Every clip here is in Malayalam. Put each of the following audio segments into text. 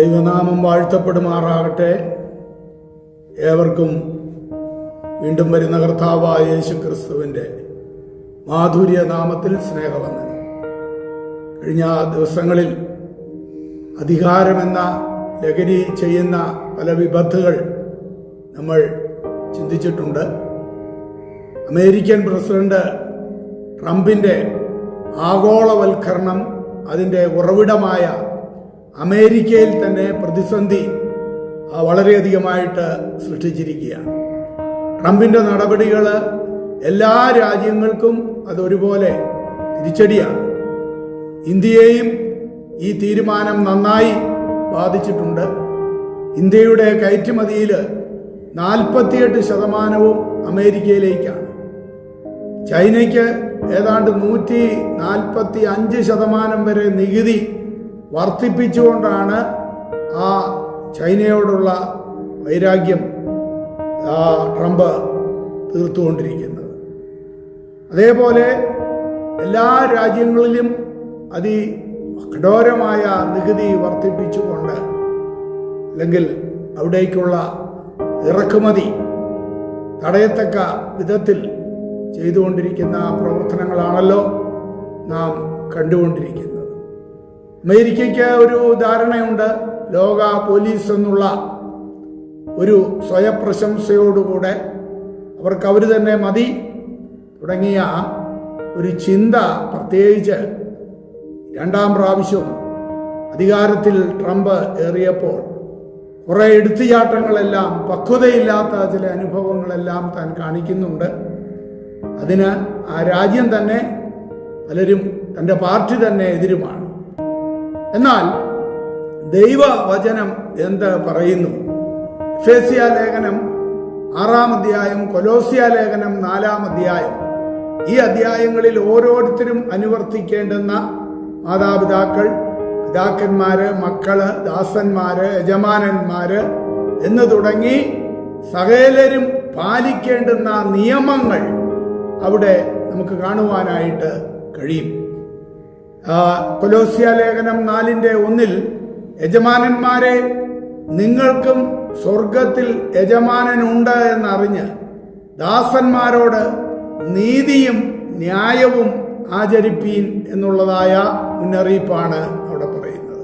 ദൈവനാമം വാഴ്ത്തപ്പെടുമാറാകട്ടെ. ഏവർക്കും വീണ്ടും വരുന്ന കർത്താവായ യേശു ക്രിസ്തുവിന്റെ മാധുര്യ നാമത്തിൽ സ്നേഹവന്ദനം. കഴിഞ്ഞ ദിവസങ്ങളിൽ അധികാരമെന്ന ലഹരി ചെയ്യുന്ന പല വിപത്തുകൾ നമ്മൾ ചിന്തിച്ചിട്ടുണ്ട്. അമേരിക്കൻ പ്രസിഡന്റ് ട്രംപിന്റെ ആഗോളവൽക്കരണം അതിന്റെ ഉറവിടമായ അമേരിക്കയിൽ തന്നെ പ്രതിസന്ധി വളരെയധികമായിട്ട് സൃഷ്ടിച്ചിരിക്കുകയാണ്. ട്രംപിന്റെ നടപടികൾ എല്ലാ രാജ്യങ്ങൾക്കും അതൊരുപോലെ തിരിച്ചടിയാണ്. ഇന്ത്യയെയും ഈ തീരുമാനം നന്നായി ബാധിച്ചിട്ടുണ്ട്. ഇന്ത്യയുടെ കയറ്റുമതിയിൽ നാൽപ്പത്തിയെട്ട് ശതമാനവും അമേരിക്കയിലേക്കാണ്. ചൈനയ്ക്ക് ഏതാണ്ട് നൂറ്റി നാൽപ്പത്തി അഞ്ച് ശതമാനം വരെ നികുതി വർദ്ധിപ്പിച്ചുകൊണ്ടാണ് ആ ചൈനയോടുള്ള വൈരാഗ്യം ട്രംപ് തീർത്തുകൊണ്ടിരിക്കുന്നത്. അതേപോലെ എല്ലാ രാജ്യങ്ങളിലും അതി കഠോരമായ നികുതി വർദ്ധിപ്പിച്ചുകൊണ്ട് അല്ലെങ്കിൽ അവിടേക്കുള്ള ഇറക്കുമതി തടയത്തക്ക വിധത്തിൽ ചെയ്തുകൊണ്ടിരിക്കുന്ന പ്രവർത്തനങ്ങളാണല്ലോ നാം കണ്ടുകൊണ്ടിരിക്കുന്നത്. അമേരിക്കയ്ക്ക് ഒരു ധാരണയുണ്ട്. ലോക പോലീസ് എന്നുള്ള ഒരു സ്വയപ്രശംസയോടുകൂടെ അവർക്ക് അവർ തന്നെ മതി തുടങ്ങിയ ഒരു ചിന്ത പ്രത്യേകിച്ച് രണ്ടാം പ്രാവശ്യവും അധികാരത്തിൽ ട്രംപ് ഏറിയപ്പോൾ കുറെ എടുത്തുചാട്ടങ്ങളെല്ലാം പക്വതയില്ലാത്ത ചില അനുഭവങ്ങളെല്ലാം താൻ കാണിക്കുന്നുണ്ട്. അതിന് ആ രാജ്യം തന്നെ പലരും തന്റെ പാർട്ടി തന്നെ എതിരുമാണ്. എന്നാൽ ദൈവവചനം എന്ത് പറയുന്നു? ഫേസിയ ലേഖനം ആറാം അധ്യായം കൊലോസിയ ലേഖനം നാലാം അധ്യായം. ഈ അധ്യായങ്ങളിൽ ഓരോരുത്തരും അനുവർത്തിക്കേണ്ടുന്ന മാതാപിതാക്കൾ പിതാക്കന്മാര് മക്കൾ ദാസന്മാര് യജമാനന്മാര് എന്ന് തുടങ്ങി സകലരും പാലിക്കേണ്ടുന്ന നിയമങ്ങൾ അവിടെ നമുക്ക് കാണുവാനായിട്ട് കഴിയും. കൊലോസ്യ ലേഖനം നാലിന്റെ ഒന്നിൽ യജമാനന്മാരെ നിങ്ങൾക്കും സ്വർഗത്തിൽ യജമാനനുണ്ട് എന്നറിഞ്ഞ് ദാസന്മാരോട് നീതിയും ന്യായവും ആചരിപ്പീൻ എന്നുള്ളതായ മുന്നറിയിപ്പാണ് അവിടെ പറയുന്നത്.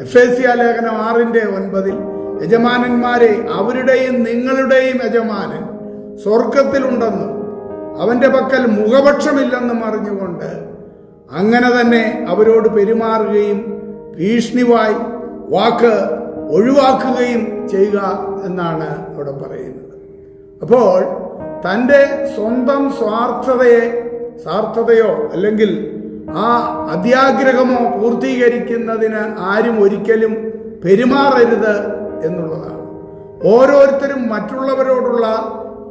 എഫ് എ സി ലേഖനം ആറിന്റെ ഒൻപതിൽ യജമാനന്മാരെ അവരുടെയും നിങ്ങളുടെയും യജമാനൻ സ്വർഗത്തിലുണ്ടെന്നും അവന്റെ പക്കൽ മുഖപക്ഷമില്ലെന്നും അറിഞ്ഞുകൊണ്ട് അങ്ങനെ തന്നെ അവരോട് പെരുമാറുകയും ഭീഷണിവായി വാക്ക് ഒഴിവാക്കുകയും ചെയ്യുക എന്നാണ് അവിടെ പറയുന്നത്. അപ്പോൾ തന്റെ സ്വന്തം സ്വാർത്ഥതയെ സ്വാർത്ഥതയോ അല്ലെങ്കിൽ ആ അത്യാഗ്രഹമോ പൂർത്തീകരിക്കുന്നതിന് ആരും ഒരിക്കലും പെരുമാറരുത് എന്നുള്ളതാണ്. ഓരോരുത്തരും മറ്റുള്ളവരോടുള്ള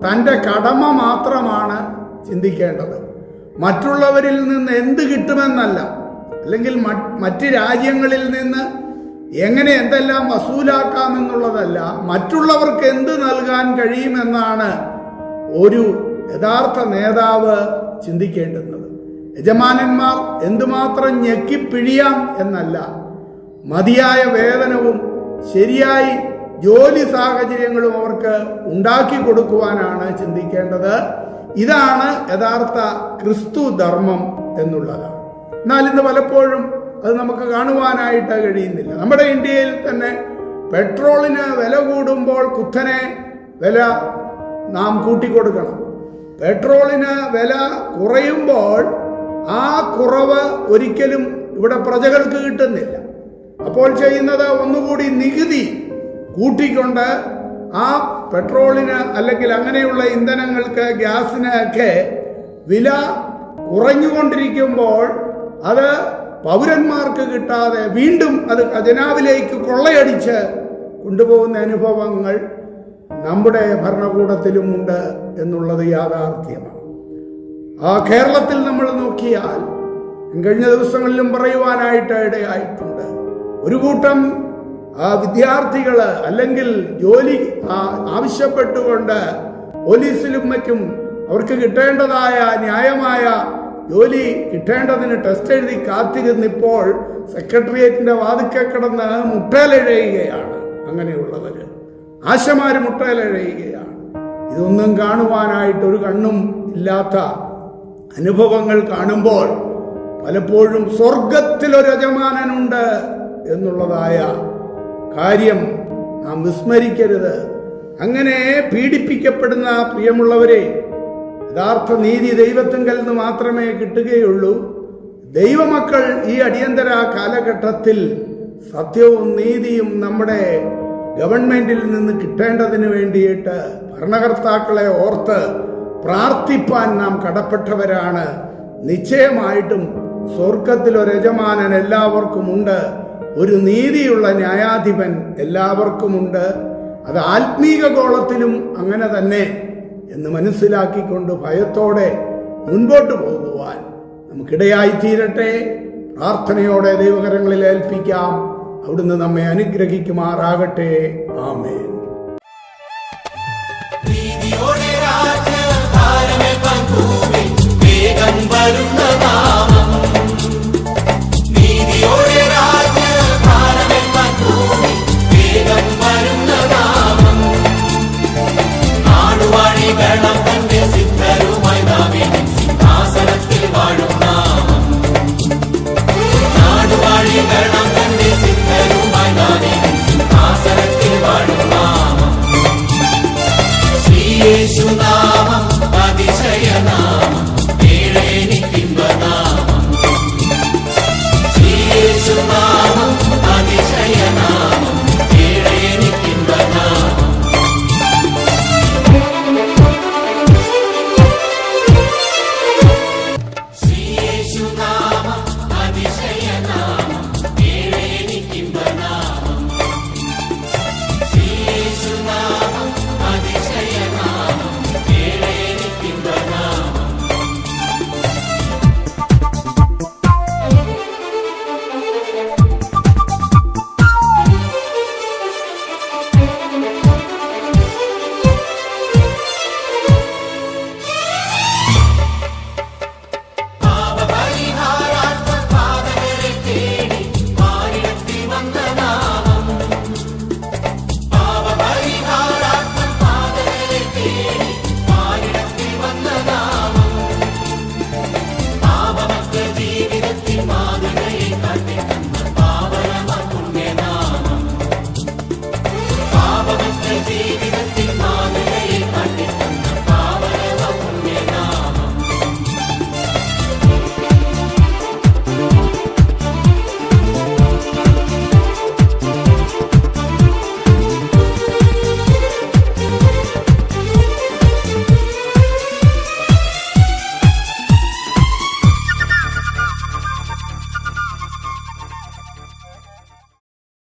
തന്റെ കടമ മാത്രമാണ് ചിന്തിക്കേണ്ടത്. മറ്റുള്ളവരിൽ നിന്ന് എന്ത് കിട്ടുമെന്നല്ല. അല്ലെങ്കിൽ മറ്റ് രാജ്യങ്ങളിൽ നിന്ന് എങ്ങനെ എന്തെല്ലാം വസൂലാക്കാമെന്നുള്ളതല്ല മറ്റുള്ളവർക്ക് എന്ത് നൽകാൻ കഴിയുമെന്നാണ് ഒരു യഥാർത്ഥ നേതാവ് ചിന്തിക്കേണ്ടുന്നത്. യജമാനന്മാർ എന്തുമാത്രം ഞെക്കിപ്പിഴിയാം എന്നല്ല മതിയായ വേതനവും ശരിയായി ജോലി സാഹചര്യങ്ങളും അവർക്ക് ഉണ്ടാക്കി കൊടുക്കുവാനാണ് ചിന്തിക്കേണ്ടത്. ഇതാണ് യഥാർത്ഥ ക്രിസ്തു ധർമ്മം എന്നുള്ളതാണ്. എന്നാൽ ഇന്ന് പലപ്പോഴും അത് നമുക്ക് കാണുവാനായിട്ട് കഴിയുന്നില്ല. നമ്മുടെ ഇന്ത്യയിൽ തന്നെ പെട്രോളിന് വില കൂടുമ്പോൾ കുത്തനെ വില നാം കൂട്ടിക്കൊടുക്കണം. പെട്രോളിന് വില കുറയുമ്പോൾ ആ കുറവ് ഒരിക്കലും ഇവിടെ പ്രജകൾക്ക് കിട്ടുന്നില്ല. അപ്പോൾ ചെയ്യുന്നത് ഒന്നുകൂടി നികുതി കൂട്ടിക്കൊണ്ട് ആ പെട്രോളിന് അല്ലെങ്കിൽ അങ്ങനെയുള്ള ഇന്ധനങ്ങൾക്ക് ഗ്യാസിന് ഒക്കെ വില കുറഞ്ഞുകൊണ്ടിരിക്കുമ്പോൾ അത് പൗരന്മാർക്ക് കിട്ടാതെ വീണ്ടും അത് ഖജനാവിലേക്ക് കൊള്ളയടിച്ച് കൊണ്ടുപോകുന്ന അനുഭവങ്ങൾ നമ്മുടെ ഭരണകൂടത്തിലുമുണ്ട് എന്നുള്ളത് യാഥാർത്ഥ്യമാണ്. ആ കേരളത്തിൽ നമ്മൾ നോക്കിയാൽ കഴിഞ്ഞ ദിവസങ്ങളിലും പറയുവാനായിട്ട് ഇടയായിട്ടുണ്ട്. ഒരു കൂട്ടം ആ വിദ്യാർത്ഥികൾ അല്ലെങ്കിൽ ജോലി ആവശ്യപ്പെട്ടുകൊണ്ട് പോലീസിലും മറ്റും അവർക്ക് കിട്ടേണ്ടതായ ന്യായമായ ജോലി കിട്ടേണ്ടതിന് ടെസ്റ്റ് എഴുതി കാത്തിരുന്നിപ്പോൾ സെക്രട്ടേറിയറ്റിന്റെ വാതിക്കെ കിടന്ന് മുട്ടയിലെഴയുകയാണ്. അങ്ങനെയുള്ളവര്. ആശമാര് മുട്ടയിലെഴയുകയാണ്. ഇതൊന്നും കാണുവാനായിട്ട് ഒരു കണ്ണും ഇല്ലാത്ത അനുഭവങ്ങൾ കാണുമ്പോൾ പലപ്പോഴും സ്വർഗത്തിലൊരു യജമാനനുണ്ട് എന്നുള്ളതായ കാര്യം നാം വിസ്മരിക്കരുത്. അങ്ങനെ പീഡിപ്പിക്കപ്പെടുന്ന പ്രിയമുള്ളവരെ യഥാർത്ഥ നീതി ദൈവത്തിങ്കൽ നിന്ന് മാത്രമേ കിട്ടുകയുള്ളൂ. ദൈവമക്കൾ ഈ അടിയന്തര കാലഘട്ടത്തിൽ സത്യവും നീതിയും നമ്മുടെ ഗവൺമെന്റിൽ നിന്ന് കിട്ടേണ്ടതിന് വേണ്ടിയിട്ട് ഭരണകർത്താക്കളെ ഓർത്ത് പ്രാർത്ഥിപ്പാൻ നാം കടപ്പെട്ടവരാണ്. നിശ്ചയമായിട്ടും സ്വർഗത്തിൽ ഒരു യജമാനൻ എല്ലാവർക്കുമുണ്ട് ഒരു നീതിയുള്ള ന്യായാധിപൻ എല്ലാവർക്കുമുണ്ട്. അത് ആത്മീക ഗോളത്തിലും അങ്ങനെ തന്നെ എന്ന് മനസ്സിലാക്കിക്കൊണ്ട് ഭയത്തോടെ മുൻപോട്ട് പോകുവാൻ നമുക്കിടയായിത്തീരട്ടെ പ്രാർത്ഥനയോടെ ദൈവകരങ്ങളിൽ ഏൽപ്പിക്കാം. അവിടുന്ന് നമ്മെ അനുഗ്രഹിക്കുമാറാകട്ടെ. ആമേൻ. isso na